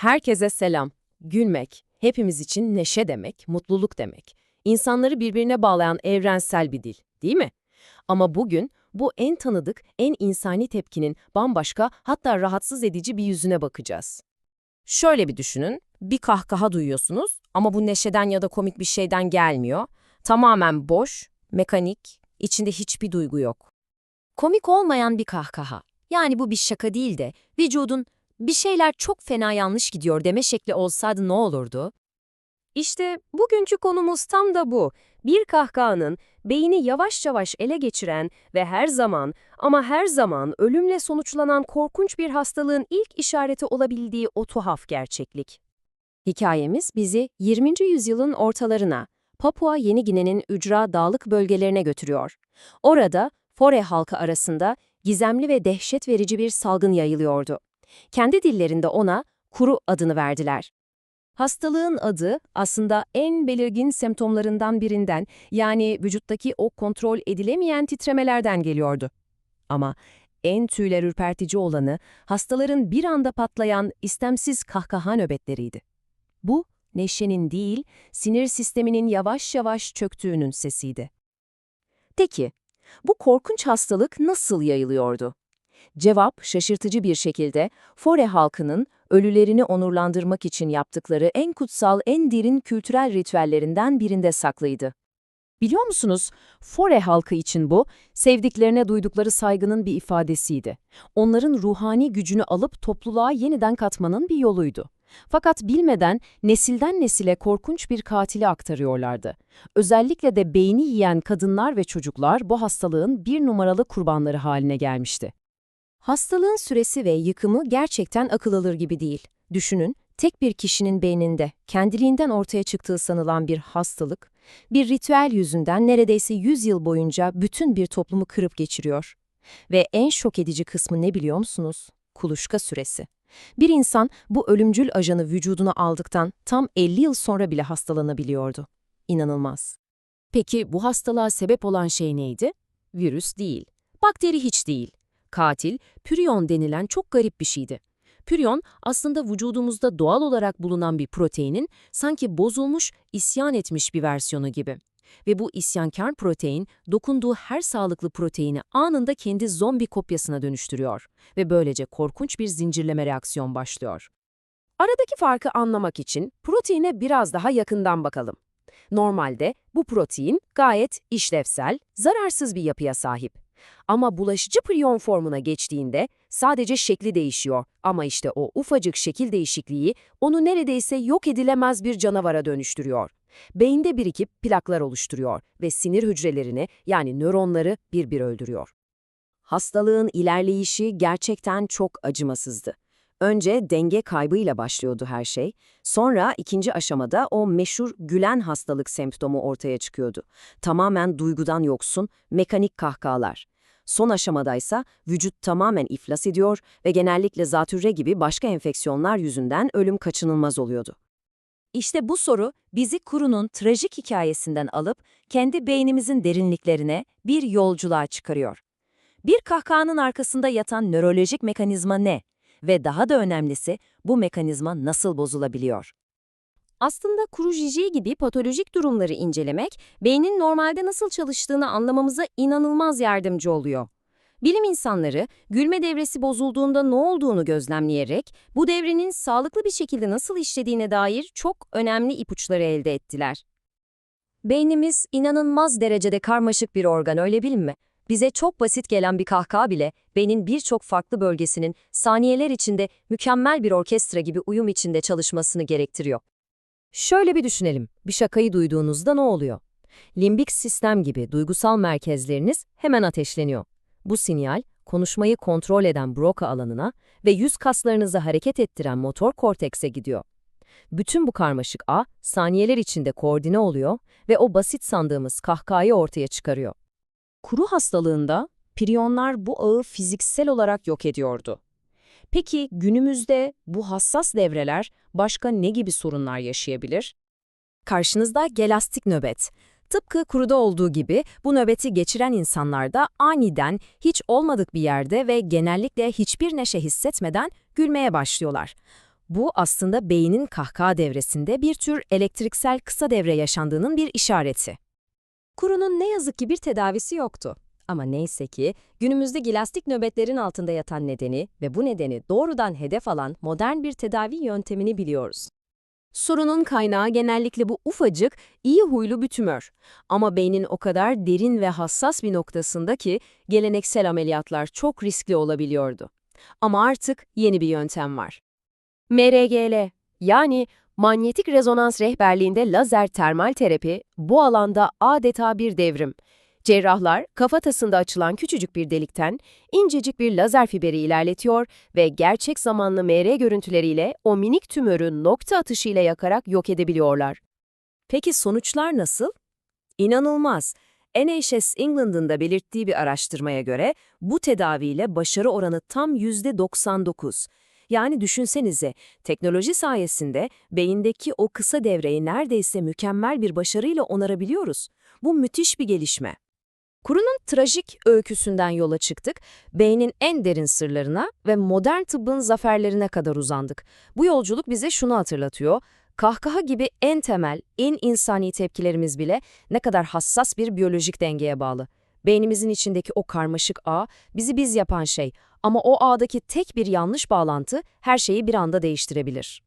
Herkese selam. Gülmek, hepimiz için neşe demek, mutluluk demek. İnsanları birbirine bağlayan evrensel bir dil, değil mi? Ama bugün bu en tanıdık, en insani tepkinin bambaşka, hatta rahatsız edici bir yüzüne bakacağız. Şöyle bir düşünün, bir kahkaha duyuyorsunuz ama bu neşeden ya da komik bir şeyden gelmiyor. Tamamen boş, mekanik, içinde hiçbir duygu yok. Komik olmayan bir kahkaha. Yani bu bir şaka değil de vücudun bir şeyler çok fena yanlış gidiyor deme şekli olsaydı ne olurdu? İşte bugünkü konumuz tam da bu. Bir kahkahanın beyni yavaş yavaş ele geçiren ve her zaman ama her zaman ölümle sonuçlanan korkunç bir hastalığın ilk işareti olabildiği o tuhaf gerçeklik. Hikayemiz bizi 20. yüzyılın ortalarına, Papua Yeni Gine'nin ücra dağlık bölgelerine götürüyor. Orada Fore halkı arasında gizemli ve dehşet verici bir salgın yayılıyordu. Kendi dillerinde ona kuru adını verdiler. Hastalığın adı aslında en belirgin semptomlarından birinden yani vücuttaki o kontrol edilemeyen titremelerden geliyordu. Ama en tüyler ürpertici olanı hastaların bir anda patlayan istemsiz kahkaha nöbetleriydi. Bu neşenin değil, sinir sisteminin yavaş yavaş çöktüğünün sesiydi. Peki, bu korkunç hastalık nasıl yayılıyordu? Cevap şaşırtıcı bir şekilde Fore halkının ölülerini onurlandırmak için yaptıkları en kutsal, en derin kültürel ritüellerinden birinde saklıydı. Biliyor musunuz, Fore halkı için bu, sevdiklerine duydukları saygının bir ifadesiydi. Onların ruhani gücünü alıp topluluğa yeniden katmanın bir yoluydu. Fakat bilmeden nesilden nesile korkunç bir katili aktarıyorlardı. Özellikle de beyni yiyen kadınlar ve çocuklar bu hastalığın bir numaralı kurbanları haline gelmişti. Hastalığın süresi ve yıkımı gerçekten akıl alır gibi değil. Düşünün, tek bir kişinin beyninde kendiliğinden ortaya çıktığı sanılan bir hastalık, bir ritüel yüzünden neredeyse 100 yıl boyunca bütün bir toplumu kırıp geçiriyor. Ve en şok edici kısmı ne biliyor musunuz? Kuluçka süresi. Bir insan bu ölümcül ajanı vücuduna aldıktan tam 50 yıl sonra bile hastalanabiliyordu. İnanılmaz. Peki bu hastalığa sebep olan şey neydi? Virüs değil. Bakteri hiç değil. Katil, püriyon denilen çok garip bir şeydi. Püriyon aslında vücudumuzda doğal olarak bulunan bir proteinin sanki bozulmuş, isyan etmiş bir versiyonu gibi. Ve bu isyankar protein dokunduğu her sağlıklı proteini anında kendi zombi kopyasına dönüştürüyor ve böylece korkunç bir zincirleme reaksiyon başlıyor. Aradaki farkı anlamak için proteine biraz daha yakından bakalım. Normalde bu protein gayet işlevsel, zararsız bir yapıya sahip. Ama bulaşıcı priyon formuna geçtiğinde sadece şekli değişiyor ama işte o ufacık şekil değişikliği onu neredeyse yok edilemez bir canavara dönüştürüyor. Beyinde birikip plaklar oluşturuyor ve sinir hücrelerini yani nöronları bir bir öldürüyor. Hastalığın ilerleyişi gerçekten çok acımasızdı. Önce denge kaybıyla başlıyordu her şey. Sonra ikinci aşamada o meşhur gülen hastalık semptomu ortaya çıkıyordu. Tamamen duygudan yoksun, mekanik kahkahalar. Son aşamadaysa vücut tamamen iflas ediyor ve genellikle zatürre gibi başka enfeksiyonlar yüzünden ölüm kaçınılmaz oluyordu. İşte bu soru bizi kurunun trajik hikayesinden alıp kendi beynimizin derinliklerine bir yolculuğa çıkarıyor. Bir kahkahanın arkasında yatan nörolojik mekanizma ne? Ve daha da önemlisi bu mekanizma nasıl bozulabiliyor? Aslında kuru jijiği gibi patolojik durumları incelemek, beynin normalde nasıl çalıştığını anlamamıza inanılmaz yardımcı oluyor. Bilim insanları, gülme devresi bozulduğunda ne olduğunu gözlemleyerek, bu devrenin sağlıklı bir şekilde nasıl işlediğine dair çok önemli ipuçları elde ettiler. Beynimiz inanılmaz derecede karmaşık bir organ öyle değil mi? Bize çok basit gelen bir kahkaha bile, beynin birçok farklı bölgesinin saniyeler içinde mükemmel bir orkestra gibi uyum içinde çalışmasını gerektiriyor. Şöyle bir düşünelim, bir şakayı duyduğunuzda ne oluyor? Limbik sistem gibi duygusal merkezleriniz hemen ateşleniyor. Bu sinyal, konuşmayı kontrol eden Broca alanına ve yüz kaslarınızı hareket ettiren motor kortekse gidiyor. Bütün bu karmaşık ağ, saniyeler içinde koordine oluyor ve o basit sandığımız kahkahayı ortaya çıkarıyor. Kuru hastalığında, priyonlar bu ağı fiziksel olarak yok ediyordu. Peki günümüzde bu hassas devreler başka ne gibi sorunlar yaşayabilir? Karşınızda gelastik nöbet. Tıpkı kuruda olduğu gibi bu nöbeti geçiren insanlarda aniden hiç olmadık bir yerde ve genellikle hiçbir neşe hissetmeden gülmeye başlıyorlar. Bu aslında beynin kahkaha devresinde bir tür elektriksel kısa devre yaşandığının bir işareti. Kurunun ne yazık ki bir tedavisi yoktu. Ama neyse ki günümüzde gilastik nöbetlerin altında yatan nedeni ve bu nedeni doğrudan hedef alan modern bir tedavi yöntemini biliyoruz. Sorunun kaynağı genellikle bu ufacık, iyi huylu bir tümör. Ama beynin o kadar derin ve hassas bir noktasında ki geleneksel ameliyatlar çok riskli olabiliyordu. Ama artık yeni bir yöntem var. MRGL yani manyetik rezonans rehberliğinde lazer termal terapi bu alanda adeta bir devrim. Cerrahlar kafatasında açılan küçücük bir delikten incecik bir lazer fiberi ilerletiyor ve gerçek zamanlı MR görüntüleriyle o minik tümörü nokta atışıyla yakarak yok edebiliyorlar. Peki sonuçlar nasıl? İnanılmaz. NHS England'ın da belirttiği bir araştırmaya göre bu tedaviyle başarı oranı tam %99. Yani düşünsenize, teknoloji sayesinde beyindeki o kısa devreyi neredeyse mükemmel bir başarıyla onarabiliyoruz. Bu müthiş bir gelişme. Kurunun trajik öyküsünden yola çıktık, beynin en derin sırlarına ve modern tıbbın zaferlerine kadar uzandık. Bu yolculuk bize şunu hatırlatıyor, kahkaha gibi en temel, en insani tepkilerimiz bile ne kadar hassas bir biyolojik dengeye bağlı. Beynimizin içindeki o karmaşık ağ bizi biz yapan şey ama o ağdaki tek bir yanlış bağlantı her şeyi bir anda değiştirebilir.